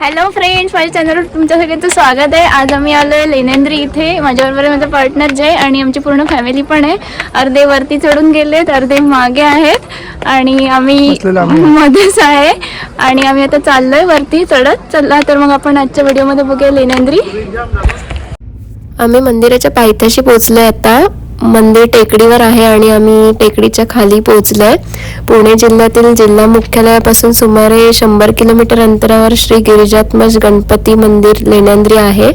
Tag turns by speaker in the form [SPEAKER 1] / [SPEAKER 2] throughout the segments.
[SPEAKER 1] Hello friends माझ्या चॅनलवर तुमच्या सगळ्यांचं स्वागत आहे. आज आम्ही आलो आहे लेनेंद्री इथे. माझ्याबरोबर माझा पार्टनर जय आणि आमची पूर्ण फॅमिली पण आहे. अर्धे वरती चढून गेलेत अर्धे मागे आहेत. आणि आम्ही. मध्येच आहे. आणि आम्ही आता चाललोय वरती चढत. चला तर मग आपण आजच्या व्हिडिओमध्ये बघूया लेनेंद्री
[SPEAKER 2] आम्ही मंदिराच्या पायथ्याशी पोहोचलोय आता. मंदिर टेकडीवर आहे आणि आम्ही टेकडीच्या खाली पोहोचलोय. पुणे जिल्ह्यातील जिल्हा मुख्यालयापासून सुमारे शंभर किलोमीटर अंतरावर श्री गिरिजात्मज गणपती मंदिर लेण्यांद्री आहे.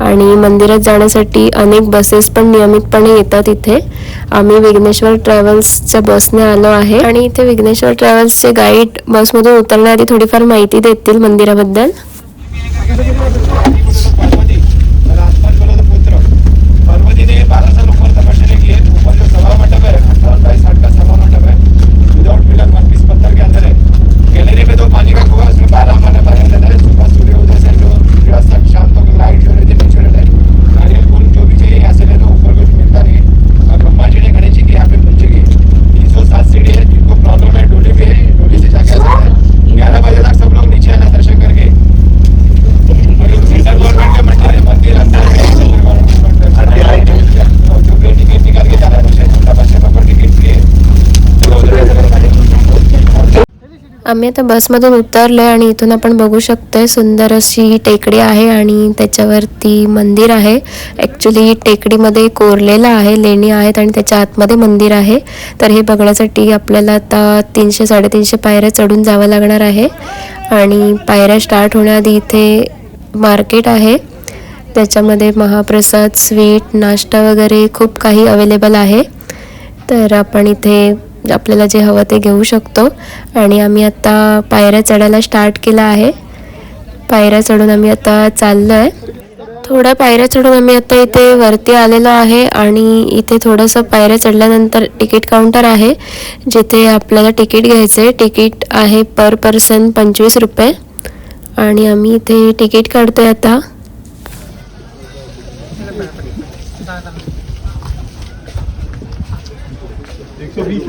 [SPEAKER 2] आणि मंदिरात जाण्यासाठी अनेक बसेस पण नियमितपणे येतात इथे. आम्ही विघ्नेश्वर ट्रॅव्हल्सच्या बसने आलो आहे. आणि इथे विघ्नेश्वर ट्रॅव्हल्सचे गाईड बसमधून उतरण्याआधी थोडीफार माहिती देतील मंदिराबद्दल. आम्ही आता बसमधून उतरलोय आणि इथून आपण बघू शकतोय सुंदर अशी ही टेकडी आहे आणि त्याच्यावरती मंदिर आहे. ॲक्च्युली टेकडीमध्ये कोरलेलं आहे लेणी आहेत आणि त्याच्या आतमध्ये मंदिर आहे. तर हे बघण्यासाठी आपल्याला आता तीनशे साडेतीनशे पायऱ्या चढून जावं लागणार आहे. आणि पायऱ्या स्टार्ट होण्याआधी इथे मार्केट आहे. त्याच्यामध्ये महाप्रसाद स्वीट नाश्ता वगैरे खूप काही अवेलेबल आहे. तर आपण इथे आपल्याला जे हवं ते घेऊ शकतो. आणि आम्ही आता पायऱ्या चढायला स्टार्ट केला आहे. पायऱ्या चढून आम्ही आता चाललो आहे थोड्या पायऱ्या चढून आम्ही आता इथे वरती आलेलो आहे आणि इथे थोडंसं पायऱ्या चढल्यानंतर तिकीट काउंटर आहे जिथे आपल्याला तिकीट घ्यायचं आहे तिकीट आहे पर पर्सन पंचवीस रुपये. आणि आम्ही इथे तिकीट काढतोय आता.
[SPEAKER 3] एक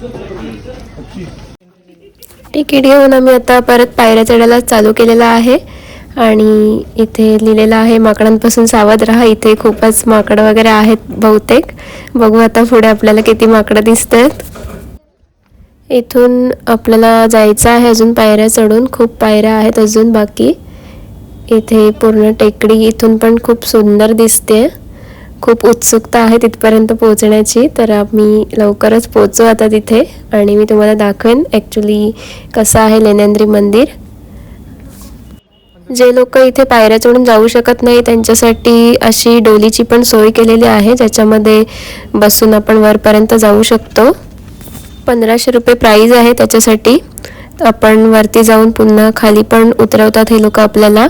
[SPEAKER 3] सौ
[SPEAKER 2] तिकीट घेऊन आम्ही आता परत पायऱ्या चढायला चालू केलेला आहे. आणि इथे लिहिलेलं आहे माकडांपासून सावध राहा. इथे खूपच माकडं वगैरे आहेत बहुतेक. बघू आता पुढे आपल्याला किती माकडं दिसत आहेत इथून आपल्याला जायचं आहे अजून पायऱ्या चढून. खूप पायऱ्या आहेत अजून बाकी. इथे पूर्ण टेकडी इथून पण खूप सुंदर दिसते खूप उत्सुकता आहे तिथपर्यंत पोहोचण्याची. तर मी लवकरच पोचू आता तिथे आणि मी तुम्हाला दाखवेन ॲक्च्युली कसं आहे लेण्यांद्री मंदिर. जे लोक इथे पायऱ्या चढून जाऊ शकत नाही त्यांच्यासाठी अशी डोलीची पण सोय केलेली आहे ज्याच्यामध्ये बसून आपण वरपर्यंत जाऊ शकतो. पंधराशे रुपये प्राईज आहे त्याच्यासाठी. आपण वरती जाऊन पुन्हा खाली पण उतरवतात हे लोक आपल्याला.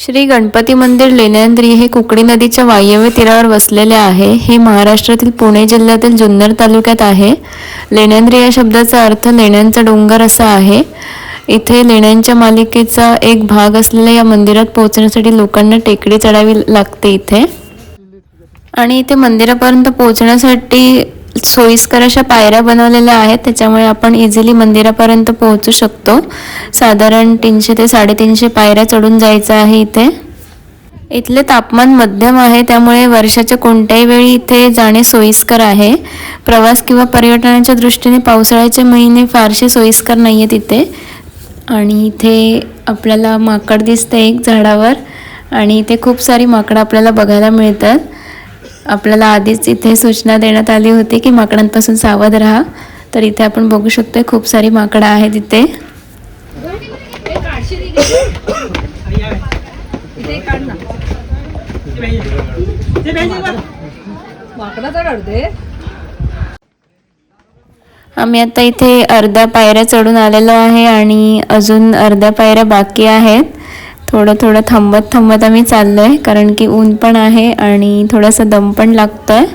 [SPEAKER 2] श्री गणपती मंदिर लेण्यांद्री हे कुकडी नदीच्या वायव्य तीरावर वसलेले आहे. हे महाराष्ट्रातील पुणे जिल्ह्यातील जुन्नर तालुक्यात आहे. लेण्यांद्री या शब्दाचा अर्थ लेण्यांचा डोंगर असा आहे. इथे लेण्यांच्या मालिकेचा एक भाग असलेल्या या मंदिरात पोहोचण्यासाठी लोकांना टेकडी चढावी लागते इथे. आणि इथे मंदिरापर्यंत पोहोचण्यासाठी सोयीस्कर अशा पायऱ्या बनवलेल्या आहेत त्याच्यामुळे आपण इझिली मंदिरापर्यंत पोहोचू शकतो. साधारण तीनशे ते साडेतीनशे पायऱ्या चढून जायचं आहे इथे. इथले तापमान मध्यम आहे त्यामुळे वर्षाच्या कोणत्याही वेळी इथे जाणे सोयीस्कर आहे. प्रवास किंवा पर्यटनाच्या दृष्टीने पावसाळ्याचे महिने फारसे सोयीस्कर नाही आहेत इथे. आणि इथे आपल्याला माकड दिसतं एक झाडावर आणि इथे खूप सारी माकडं आपल्याला बघायला मिळतात. आपल्याला आधीच इथे सूचना देण्यात आली होती की माकडांपासून सावध राहा. तर इथे आपण बघू शकतो खूप सारी माकडं आहेत इथे. आम्ही आता इथे अर्ध्या पायऱ्या चढून आलेलो आहे आणि अजून अर्ध्या पायऱ्या बाकी आहेत. थोडं थोडं थांबत थांबत आम्ही चाललो आहे कारण की ऊन पण आहे आणि थोडासा दम पण लागतो आहे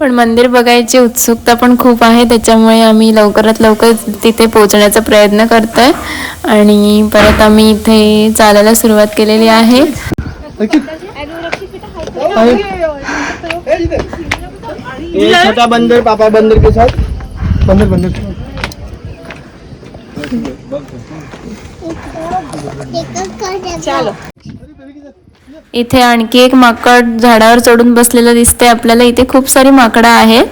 [SPEAKER 2] पण मंदिर बघायची उत्सुकता पण खूप आहे त्याच्यामुळे आम्ही लवकरात लवकर तिथे पोहोचण्याचा प्रयत्न करतो आहे आणि परत आम्ही इथे चालायला सुरुवात केलेली आहे.
[SPEAKER 4] बंदर पापा बंदर के साथ? बंदर बंदर.
[SPEAKER 2] इथे आणखी एक माकड झाडावर चढून बसलेलं दिसते आपल्याला इथे खूप सारी माकडं आहेत.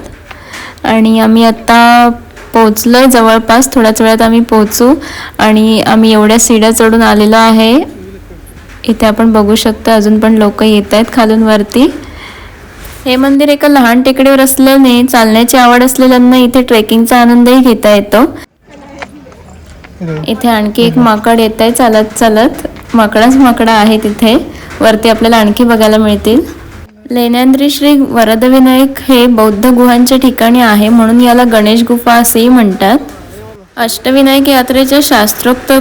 [SPEAKER 2] आणि आम्ही आता आहे जवळपास थोड्याच वेळात आम्ही पोहोचू. आणि आम्ही एवढ्या सिड्या चढून आलेलो आहे. इथे आपण बघू शकतो अजून पण लोक येत आहेत खालून वरती. हे मंदिर एका लहान टेकडीवर असल्याने चालण्याची आवड असलेल्यांना इथे ट्रेकिंगचा आनंदही घेता येतो. इथे आणखी एक माकड येत आहे चालत चालत. माकडाच माकडा आहे तिथे वरती आपल्याला आणखी बघायला मिळतील. लेण्यांद्री श्री वरदविनायक हे बौद्ध गुहांच्या ठिकाणी आहे म्हणून याला गणेश गुफा असेही म्हणतात. अष्टविनायक यात्रेच्या शास्त्रोक्त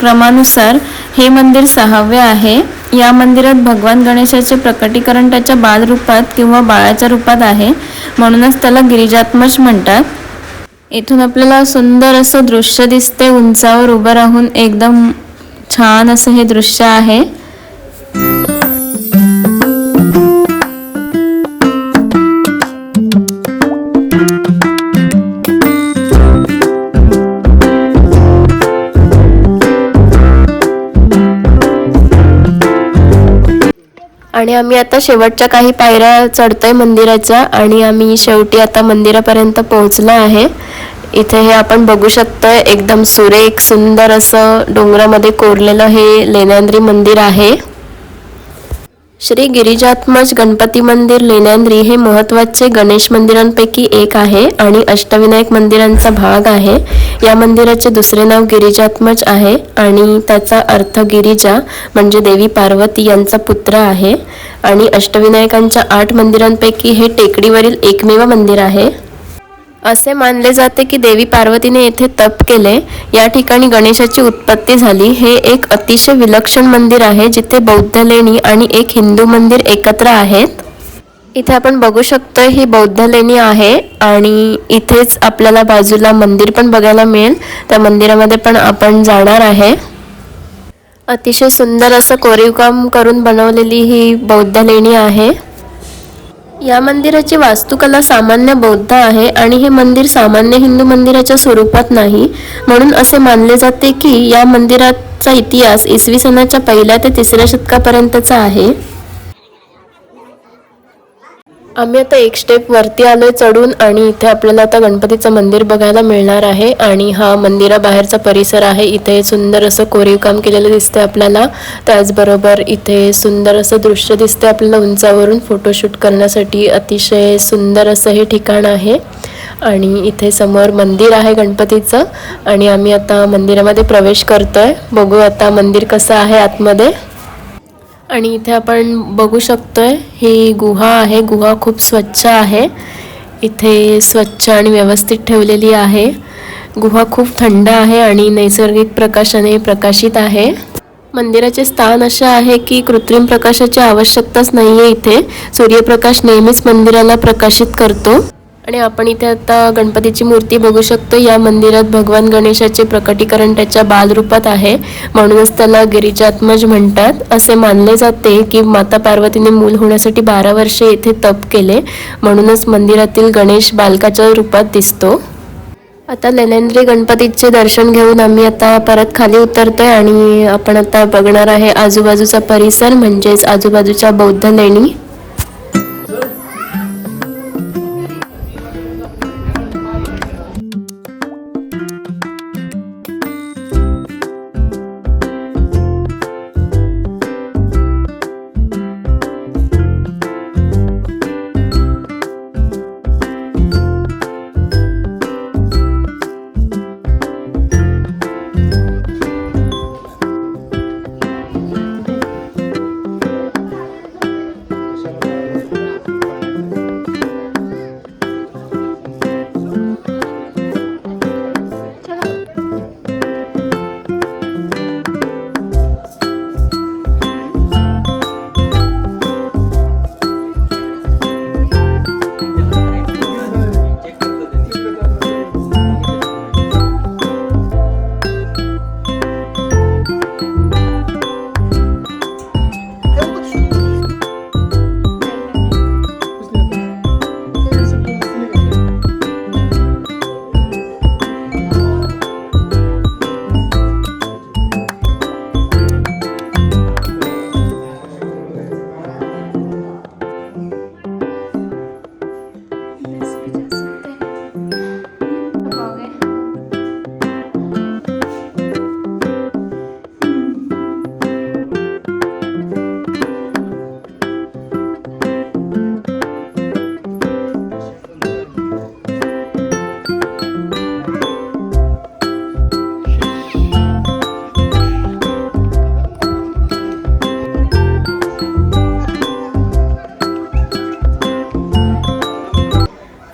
[SPEAKER 2] क्रमानुसार हे मंदिर सहावे आहे. या मंदिरात भगवान गणेशाचे प्रकटीकरण त्याच्या बाल रूपात किंवा बाळाच्या रूपात आहे. म्हणूनच त्याला गिरिजात्मज म्हणतात. इथून आपल्याला सुंदर असं दृश्य दिसते. उंचावर उभं राहून एकदम छान असं हे दृश्य आहे. आणि आम्ही आता शेवटच्या काही पायऱ्या चढतोय मंदिराच्या आणि आम्ही शेवटी आता मंदिरापर्यंत पोहोचलो आहे. इथे हे आपण बघू शकतोय एकदम सुरेख सुंदर असं डोंगरामध्ये कोरलेलं हे लेण्यांद्री मंदिर आहे. श्री गिरिजात्मज गणपती मंदिर लेण्यांद्री हे महत्त्वाचे गणेश मंदिरांपैकी एक आहे आणि अष्टविनायक मंदिरांचा भाग आहे. या मंदिराचे दुसरे नाव गिरिजात्मज आहे आणि त्याचा अर्थ गिरिजा म्हणजे देवी पार्वती यांचा पुत्र आहे. आणि अष्टविनायकांच्या आठ मंदिरांपैकी हे टेकडीवरील एकमेव मंदिर आहे. असे मानले जाते की देवी पार्वतीने येथे तप केले. या ठिकाणी गणेशाची उत्पत्ती झाली. हे एक अतिशय विलक्षण मंदिर आहे जिथे बौद्ध लेणी आणि एक हिंदू मंदिर एकत्र आहेत. इथे आपण बघू शकतो ही बौद्ध लेणी आहे आणि इथेच आपल्याला बाजूला मंदिर पण बघायला मिळेल. त्या मंदिरामध्ये पण आपण जाणार आहे. अतिशय सुंदर असं कोरीवकाम करून बनवलेली ही बौद्ध लेणी आहे. या मंदिराची वास्तुकला सामान्य बौद्ध आहे आणि हे मंदिर सामान्य हिंदू मंदिराच्या स्वरूपात नाही. म्हणून असे मानले जाते की या मंदिराचा इतिहास इसवी सनाच्या पहिल्या ते तिसऱ्या शतकापर्यंतचा आहे. आम्ही आता एक स्टेप वरती आलोय चढून आणि इथे आपल्याला आता गणपतीचं मंदिर बघायला मिळणार आहे आणि हा मंदिराबाहेरचा परिसर आहे. इथे सुंदर असं कोरीव काम केलेलं दिसतंय आपल्याला. त्याचबरोबर इथे सुंदर असं दृश्य दिसतंय आपल्याला उंचावरून फोटोशूट करण्यासाठी. अतिशय सुंदर असं हे ठिकाण आहे. आणि इथे समोर मंदिर आहे गणपतीचं. आणि आम्ही आता मंदिरामध्ये प्रवेश करतोय. बघू आता मंदिर कसं आहे आतमध्ये. आणि इथे आपण बघू शकतोय ही गुहा आहे. गुहा खूप स्वच्छ आहे. इथे स्वच्छ आणि व्यवस्थित ठेवलेली आहे. गुहा खूप थंड आहे आणि नैसर्गिक प्रकाशाने प्रकाशित आहे. मंदिराचे स्थान असे आहे की कृत्रिम प्रकाशाची आवश्यकताच नाही आहे इथे. सूर्यप्रकाश नेहमीच मंदिराला प्रकाशित करतो. आणि आपण इथे आता गणपतीची मूर्ती बघू शकतो. या मंदिरात भगवान गणेशाचे प्रकटीकरण त्याच्या बालरूपात आहे. म्हणूनच त्याला गिरिजात्मज म्हणतात. असे मानले जाते की माता पार्वतीने मूल होण्यासाठी बारा वर्षे येथे तप केले. म्हणूनच मंदिरातील गणेश बालकाच्या रूपात दिसतो. आता लेनेंद्री गणपतीचे दर्शन घेऊन आम्ही आता परत खाली उतरतोय आणि आपण आता बघणार आहे आजूबाजूचा परिसर म्हणजेच आजूबाजूच्या बौद्ध लेणी.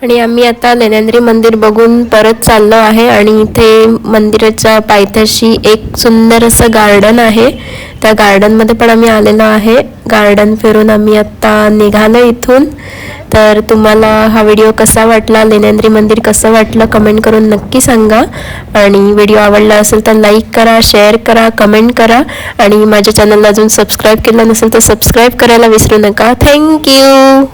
[SPEAKER 2] आणि आम्ही आता लेण्यांद्री मंदिर बघून परत चाललो आहे आणि इथे मंदिराच्या पायथ्याशी एक सुंदर असं गार्डन आहे. त्या गार्डनमध्ये पण आम्ही आलेलो आहे. गार्डन फिरून आम्ही आत्ता निघालो इथून. तर तुम्हाला हा व्हिडिओ कसा वाटला लेण्यांद्री मंदिर कसं वाटलं कमेंट करून नक्की सांगा. आणि व्हिडिओ आवडला असेल तर लाईक करा शेअर करा कमेंट करा. आणि माझ्या चॅनलला अजून सबस्क्राईब केलं नसेल तर सबस्क्राईब करायला विसरू नका. थँक्यू